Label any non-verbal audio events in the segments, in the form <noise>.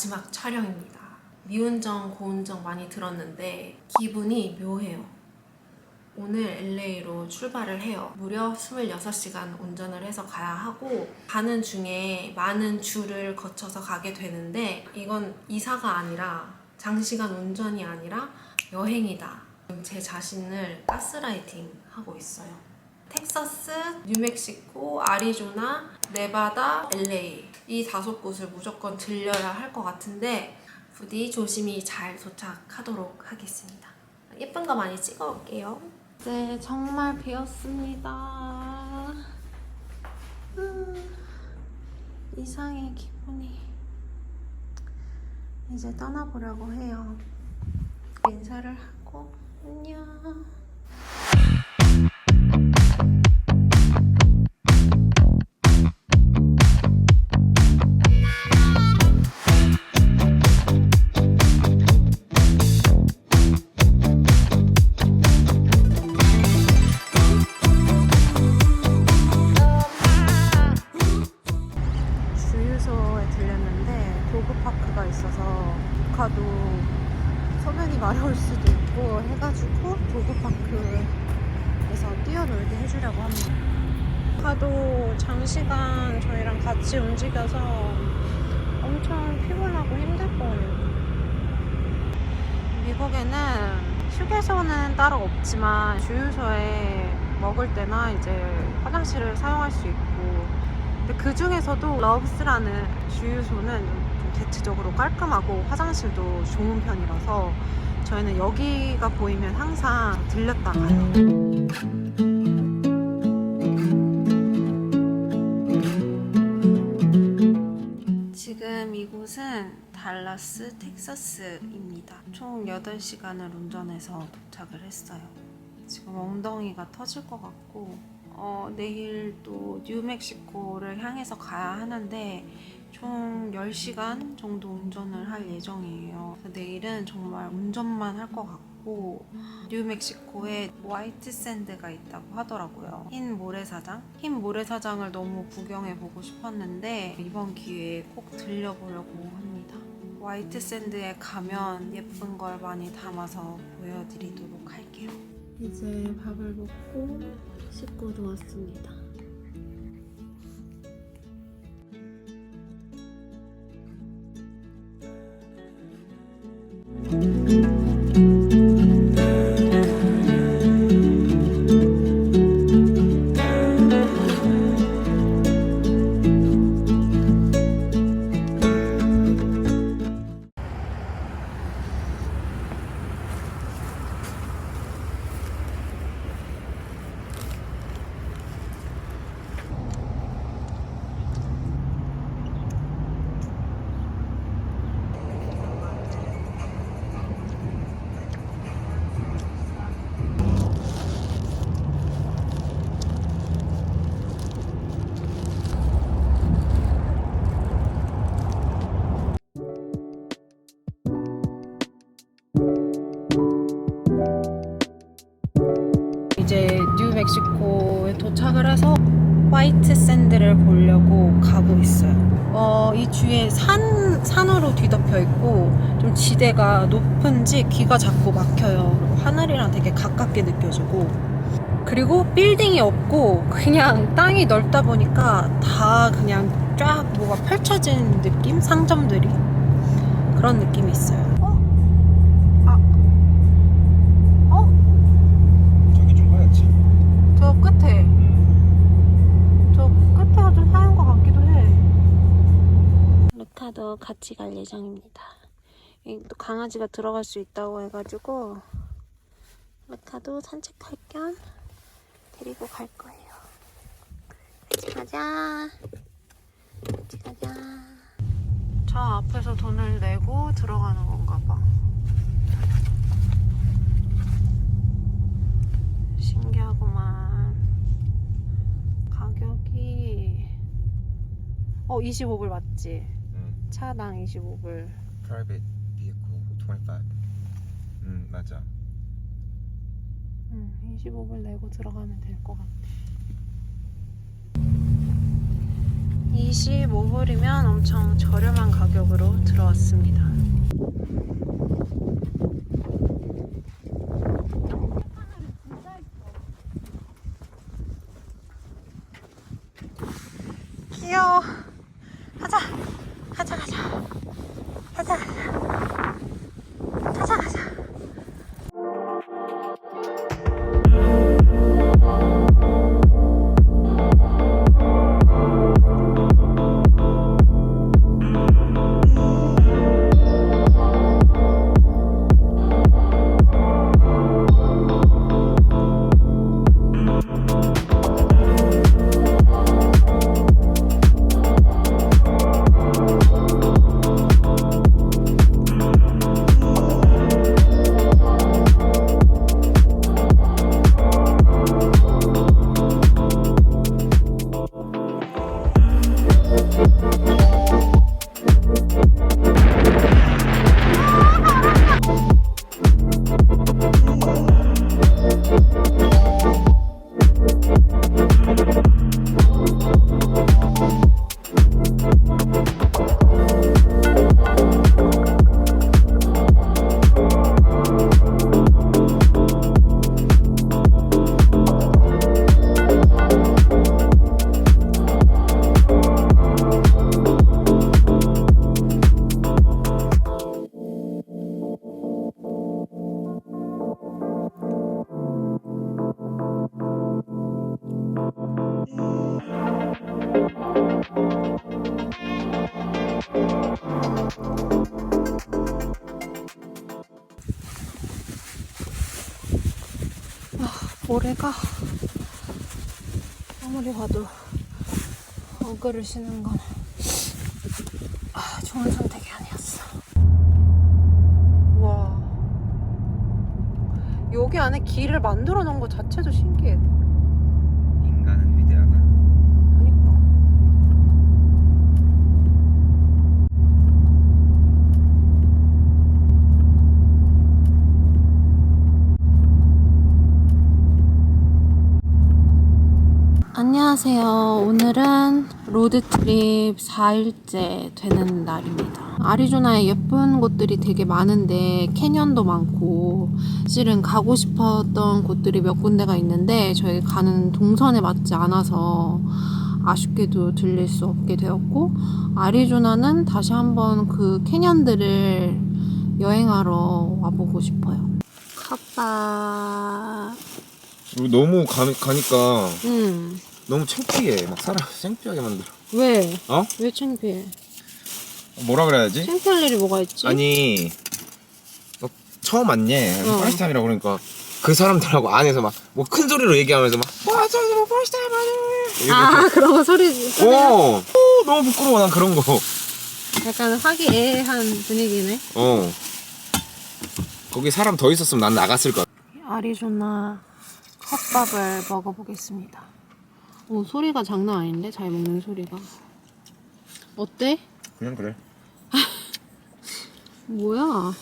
마지막 촬영입니다. 미운정, 고운정 많이 들었는데 기분이 묘해요. 오늘 LA로 출발을 해요. 무려 26시간 운전을 해서 가야 하고 가는 중에 많은 줄을 거쳐서 가게 되는데 이건 이사가 아니라 장시간 운전이 아니라 여행이다. 제 자신을 가스라이팅 하고 있어요. 텍사스, 뉴멕시코, 아리조나, 네바다, LA 이 다섯 곳을 무조건 들려야 할 것 같은데 부디 조심히 잘 도착하도록 하겠습니다. 예쁜 거 많이 찍어 올게요. 네, 정말 비었습니다. 음, 이상해 기분이. 이제 떠나보려고 해요. 인사를 하고 안녕. 도그파크가 있어서 녹화도 소변이 마려울 수도 있고 해가지고 도그파크에서 뛰어놀게 해주려고 합니다. 하도 장시간 저희랑 같이 움직여서 엄청 피곤하고 힘들 거예요. 미국에는 휴게소는 따로 없지만 주유소에 먹을 때나 이제 화장실을 사용할 수 있고 근데 그 중에서도 러브스라는 주유소는 좀 대체적으로 깔끔하고 화장실도 좋은 편이라서 저희는 여기가 보이면 항상 들렸다 가요. 지금 이곳은 달라스, 텍사스입니다. 총 8시간을 운전해서 도착을 했어요. 지금 엉덩이가 터질 것 같고 어, 내일 또 뉴멕시코를 향해서 가야 하는데 총 10시간 정도 운전을 할 예정이에요. 내일은 정말 운전만 할 것 같고 뉴멕시코에 화이트 샌드가 있다고 하더라고요. 흰 모래사장? 흰 모래사장을 너무 구경해 보고 싶었는데 이번 기회에 꼭 들려보려고 합니다. 화이트 샌드에 가면 예쁜 걸 많이 담아서 보여드리도록 할게요. 이제 밥을 먹고 씻고 누웠습니다. 뉴멕시코에 도착을 해서 화이트 샌드를 보려고 가고 있어요. 어, 이 주위에 산, 산으로 뒤덮여 있고 좀 지대가 높은지 귀가 자꾸 막혀요. 하늘이랑 되게 가깝게 느껴지고 그리고 빌딩이 없고 그냥 땅이 넓다 보니까 다 그냥 쫙 뭐가 펼쳐진 느낌? 상점들이 그런 느낌이 있어요. 어? 아. 어? 저기 좀 하얗지? 저 끝에 저 끝에가 좀 하얀 것 같기도 해 루카도 같이 갈 예정입니다. 또 강아지가 들어갈 수 있다고 해가지고 루카도 산책할 겸 데리고 갈 거예요. 같이 가자. 같이 가자. 저 앞에서 돈을 내고 들어가는 건가 봐. 신기하구만. 가격이 어 25불 맞지? 응. 차당 25불. Private vehicle 25. 응 맞아. 응, 25불 내고 들어가면 될 것 같아. 25불이면 엄청 저렴한 가격으로 들어왔습니다. 귀여워. that. 모래가 아무리 봐도 어그를 쉬는 건 아, 좋은 선택이 아니었어. 와. 여기 안에 길을 만들어 놓은 것 자체도 신기해. 인간은 위대하다. 그니까. 안녕하세요. 오늘은 로드트립 4일째 되는 날입니다. 아리조나에 예쁜 곳들이 되게 많은데 캐년도 많고 실은 가고 싶었던 곳들이 몇 군데가 있는데 저희 가는 동선에 맞지 않아서 아쉽게도 들릴 수 없게 되었고 아리조나는 다시 한번 그 캐년들을 여행하러 와보고 싶어요. 컵밥. 너무 가, 가니까 응. 너무 창피해. 막 사람 창피하게 만들어. 왜? 어? 왜 창피해? 뭐라 그래야지? 창피할 일이 뭐가 있지? 아니 너 처음 왔냐? 어. 퍼스트 타임이라고 그러니까 그 사람들하고 안에서 막 뭐 큰 소리로 얘기하면서 막 와, 저뭐 퍼스트 타임 아니 아 그런 거 소리 어, 어, 너무 부끄러워 난 그런 거. 약간 화기애애한 분위기네. 어. 거기 사람 더 있었으면 난 나갔을 거야. 아리조나 컵밥을 먹어보겠습니다. 오 소리가 장난 아닌데 잘 먹는 소리가. 어때? 그냥 그래. <laughs> 뭐야?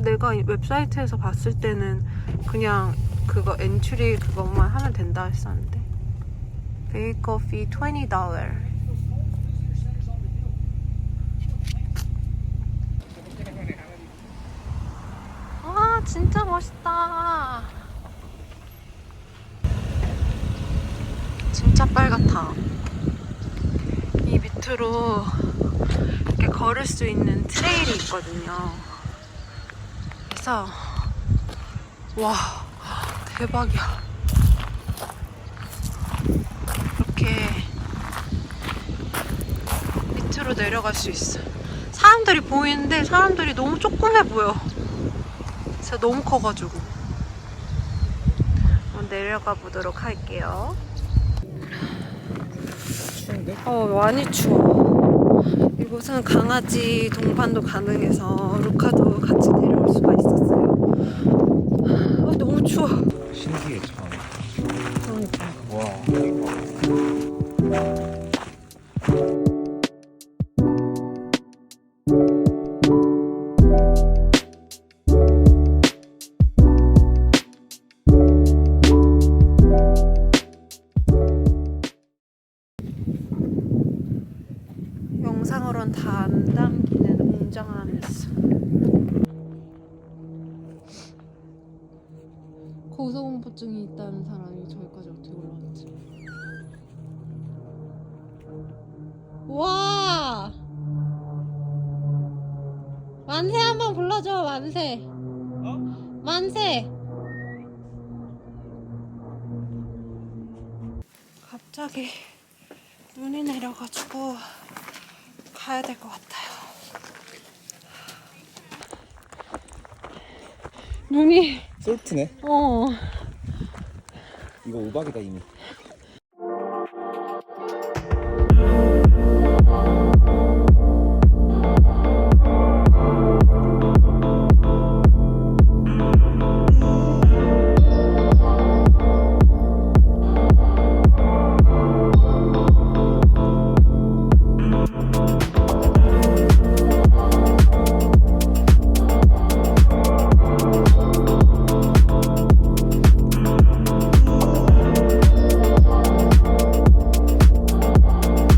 내가 이 웹사이트에서 봤을 때는 그냥 그거 엔트리 그것만 하면 된다 했었는데. 베이커 피 20달러 와 진짜 멋있다. 진짜 빨갛다. 이 밑으로 이렇게 걸을 수 있는 트레일이 있거든요 해서 와 대박이야. 이렇게 밑으로 내려갈 수 있어. 사람들이 보이는데 사람들이 너무 조그매 보여. 진짜 너무 커가지고. 한번 내려가 보도록 할게요. 어, 많이 추워. 이곳은 강아지 동반도 가능해서 루카도 같이 데려올 수가 있었어요. 아, 너무 추워. 고소공포증이 있다는 사람이 저기까지 어떻게 올라왔지? 와! 만세 한번 불러줘, 만세. 만세! 갑자기 눈이 내려가지고 가야 될 것 같아요. 눈이 솔트네. 어 이거 우박이다 이미.